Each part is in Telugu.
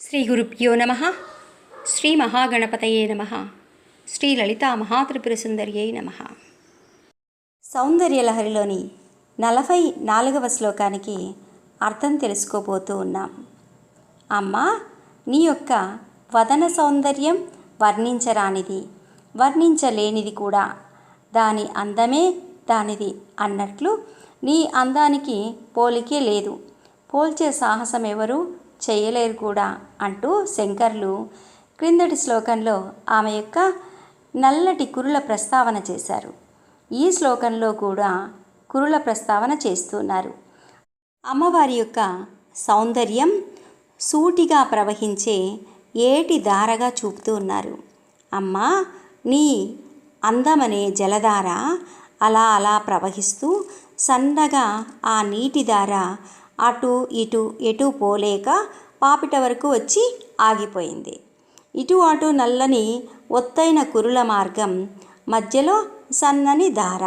శ్రీ గురుభ్యో నమ. శ్రీ మహాగణపతయే నమ. శ్రీ లలితా మహాత్రిపుర సుందర్యై నమ. సౌందర్యలహరిలోని నలభై నాలుగవ శ్లోకానికి అర్థం తెలుసుకోబోతూ ఉన్నాం. అమ్మా నీ యొక్క వదన సౌందర్యం వర్ణించరానిది వర్ణించలేనిది కూడా. దాని అందమే దానిది అన్నట్లు నీ అందానికి పోలికే లేదు. పోల్చే సాహసం ఎవరు చేయలేరు కూడా అంటూ శంకర్లు క్రిందటి శ్లోకంలో ఆమె యొక్క నల్లటి కురుల ప్రస్తావన చేశారు. ఈ శ్లోకంలో కూడా కురుల ప్రస్తావన చేస్తున్నారు. అమ్మవారి యొక్క సౌందర్యం సూటిగా ప్రవహించే ఏటి దారగా చూపుతూ ఉన్నారు. అమ్మా నీ అందమనే జలధార అలా అలా ప్రవహిస్తూ సన్నగా ఆ నీటి దార అటు ఇటు ఎటు పోలేక పాపిట వరకు వచ్చి ఆగిపోయింది. ఇటు అటు నల్లని ఒత్తైన కురుల మార్గం మధ్యలో సన్నని దార.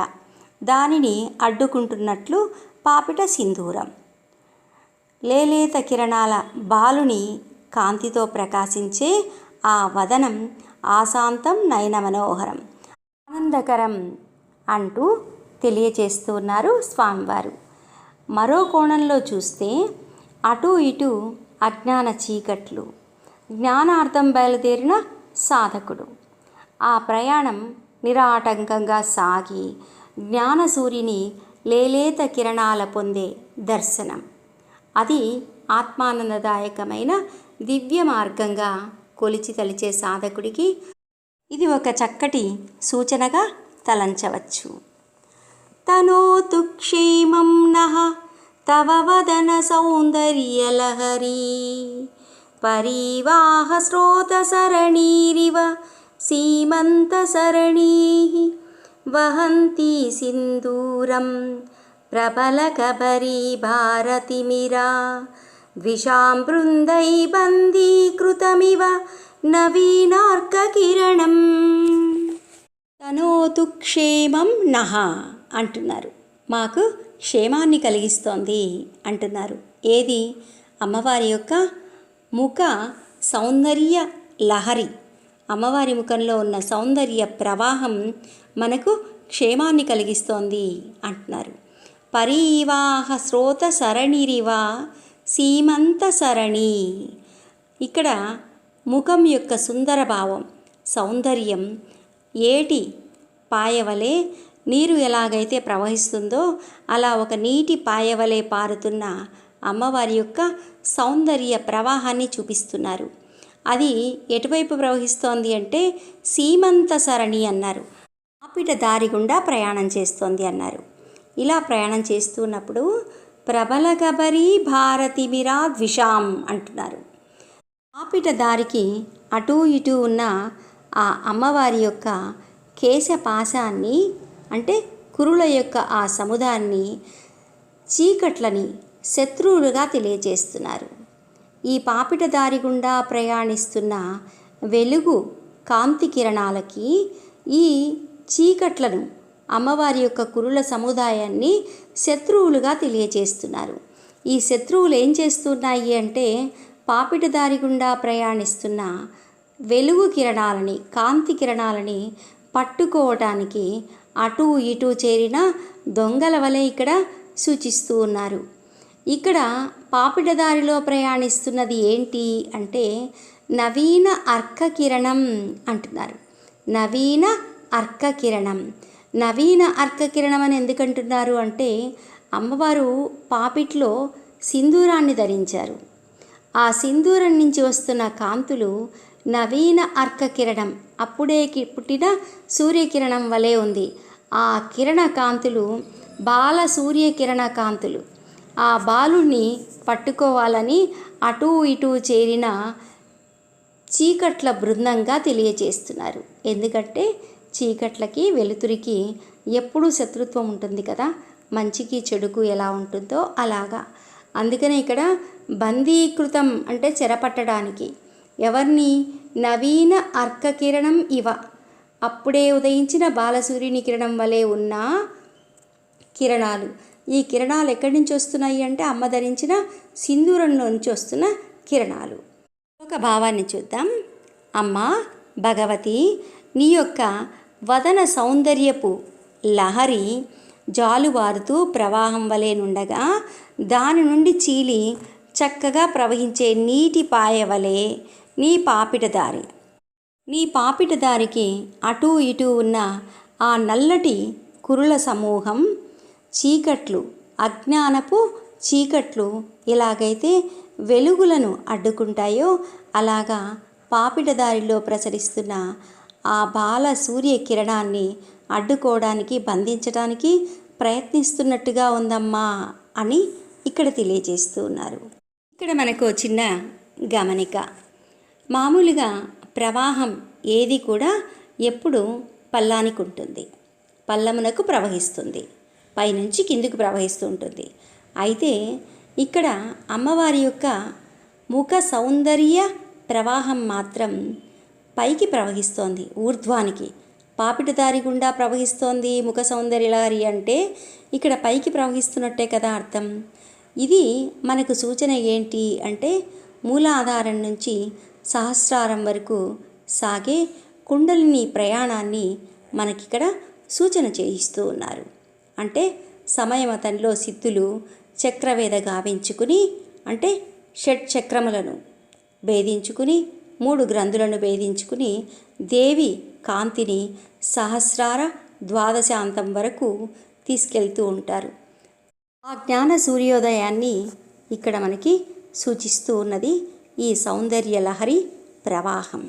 దానిని అడ్డుకుంటున్నట్లు పాపిట సింధూరం. లేలేత కిరణాల బాలుని కాంతితో ప్రకాశించే ఆ వదనం ఆశాంతం నయన మనోహరం ఆనందకరం అంటూ తెలియజేస్తున్నారు స్వామివారు. మరో కోణంలో చూస్తే అటు ఇటు అజ్ఞాన చీకట్లు జ్ఞానార్థం బయలుదేరిన సాధకుడు. ఆ ప్రయాణం నిరాటంకంగా సాగి జ్ఞానసూరిని లేలేత కిరణాల పొందే దర్శనం. అది ఆత్మానందదాయకమైన దివ్య మార్గంగా కొలిచి తలిచే సాధకుడికి ఇది ఒక చక్కటి సూచనగా తలంచవచ్చు. తనోతు క్షేమం తవ వదన సౌందర్యలహరీ. పరివాహ స్రోతసరణీరివ సీమంతసరణీ వహంతి సింధూరం ప్రబలకబరీ భారతిమిరా. ద్విషాం బృందై బందీకృతమివ నవీనార్కకిరణం తనోతు క్షేమం నహ అంటున్నారు. మాకు క్షేమాన్ని కలిగిస్తోంది అంటున్నారు. ఏది? అమ్మవారి యొక్క ముఖ సౌందర్య లహరి. అమ్మవారి ముఖంలో ఉన్న సౌందర్య ప్రవాహం మనకు క్షేమాన్ని కలిగిస్తోంది అంటున్నారు. పరీవాహ స్రోత సరణిరివా సీమంత సరణి. ఇక్కడ ముఖం యొక్క సుందర భావం సౌందర్యం ఏటి? పాయవలే నీరు ఎలాగైతే ప్రవహిస్తుందో అలా ఒక నీటి పాయవలే పారుతున్న అమ్మవారి యొక్క సౌందర్య ప్రవాహాన్ని చూపిస్తున్నారు. అది ఎటువైపు ప్రవహిస్తోంది అంటే సీమంత సరణి అన్నారు. ఆపిట దారి గుండా ప్రయాణం చేస్తోంది అన్నారు. ఇలా ప్రయాణం చేస్తున్నప్పుడు ప్రబల గబరీ భారతిమిరా ద్విషాం అంటున్నారు. ఆపిట దారికి అటూ ఇటూ ఉన్న ఆ అమ్మవారి యొక్క కేశపాశాన్ని అంటే కురుల యొక్క ఆ సముదాన్ని చీకట్లని శత్రువులుగా తెలియజేస్తున్నారు. ఈ పాపిట దారి గుండా ప్రయాణిస్తున్న వెలుగు కాంతి కిరణాలకి ఈ చీకట్లను అమ్మవారి యొక్క కురుల సముదాయాన్ని శత్రువులుగా తెలియజేస్తున్నారు. ఈ శత్రువులు ఏం చేస్తున్నాయి అంటే పాపిట దారి గుండా ప్రయాణిస్తున్న వెలుగు కిరణాలని కాంతి కిరణాలని పట్టుకోవటానికి అటు ఇటు చేరిన దొంగల వలె ఇక్కడ సూచిస్తూ ఉన్నారు. ఇక్కడ పాపిట దారిలో ప్రయాణిస్తున్నది ఏంటి అంటే నవీన అర్క కిరణం అంటున్నారు. నవీన అర్క కిరణం. నవీన అర్క కిరణం అని ఎందుకంటున్నారు అంటే అమ్మవారు పాపిట్లో సింధూరాన్ని ధరించారు. ఆ సింధూరం నుంచి వస్తున్న కాంతులు నవీన అర్క కిరణం. అప్పుడే పుట్టిన సూర్యకిరణం వలె ఉంది. ఆ కిరణ కాంతులు బాల సూర్యకిరణ కాంతులు. ఆ బాలుని పట్టుకోవాలని అటూ ఇటూ చేరిన చీకట్ల బృందంగా తెలియజేస్తున్నారు ఎందుకంటే చీకట్లకి వెలుతురికి ఎప్పుడూ శత్రుత్వం ఉంటుంది కదా. మంచికి చెడుకు ఎలా ఉంటుందో అలాగా. అందుకనే ఇక్కడ బందీకృతం అంటే చెరపట్టడానికి. ఎవరిని? నవీన అర్క కిరణం ఇవ. అప్పుడే ఉదయించిన బాలసూర్యుని కిరణం వలె ఉన్న కిరణాలు. ఈ కిరణాలు ఎక్కడి నుంచి వస్తున్నాయి అంటే అమ్మ ధరించిన సింధూరంలో నుంచి వస్తున్న కిరణాలు. ఒక భావాన్ని చూద్దాం. అమ్మా భగవతి నీ యొక్క వదన సౌందర్యపు లహరి జాలువారుతూ ప్రవాహం వలె నుండగా దాని నుండి చీలి చక్కగా ప్రవహించే నీటి పాయ వలె నీ పాపిటదారి. నీ పాపిట దారికి అటూ ఇటూ ఉన్న ఆ నల్లటి కురుల సమూహం చీకట్లు అజ్ఞానపు చీకట్లు ఎలాగైతే వెలుగులను అడ్డుకుంటాయో అలాగా పాపిట దారిలో ప్రసరిస్తున్న ఆ బాల సూర్య కిరణాన్ని అడ్డుకోవడానికి బంధించడానికి ప్రయత్నిస్తున్నట్టుగా ఉందమ్మా అని ఇక్కడ తెలియజేస్తూ ఉన్నారు. ఇక్కడ మనకు చిన్న గమనిక. మామూలుగా ప్రవాహం ఏది కూడా ఎప్పుడు పల్లానికి ఉంటుంది పల్లమునకు ప్రవహిస్తుంది. పైనుంచి కిందికి ప్రవహిస్తూ ఉంటుంది. అయితే ఇక్కడ అమ్మవారి యొక్క ముఖ సౌందర్య ప్రవాహం మాత్రం పైకి ప్రవహిస్తోంది. ఊర్ధ్వానికి. పాపిటదారి గుండా ప్రవహిస్తోంది ముఖ సౌందర్యలారి అంటే ఇక్కడ పైకి ప్రవహిస్తున్నట్టే కదా అర్థం. ఇది మనకు సూచన ఏంటి అంటే మూలాధారం నుంచి సహస్రారం వరకు సాగే కుండలిని ప్రయాణాన్ని మనకిక్కడ సూచన చేయిస్తూ ఉన్నారు. అంటే సమయమతంలో సిద్ధులు చక్రవేద గావించుకుని అంటే షట్ చక్రములను భేదించుకుని మూడు గ్రంథులను భేదించుకుని దేవి కాంతిని సహస్రార ద్వాదశాంతం వరకు తీసుకెళ్తూ ఉంటారు. ఆ జ్ఞాన సూర్యోదయాన్ని ఇక్కడ మనకి సూచిస్తూ ఉన్నది ఈ సౌందర్య లహరి ప్రవాహం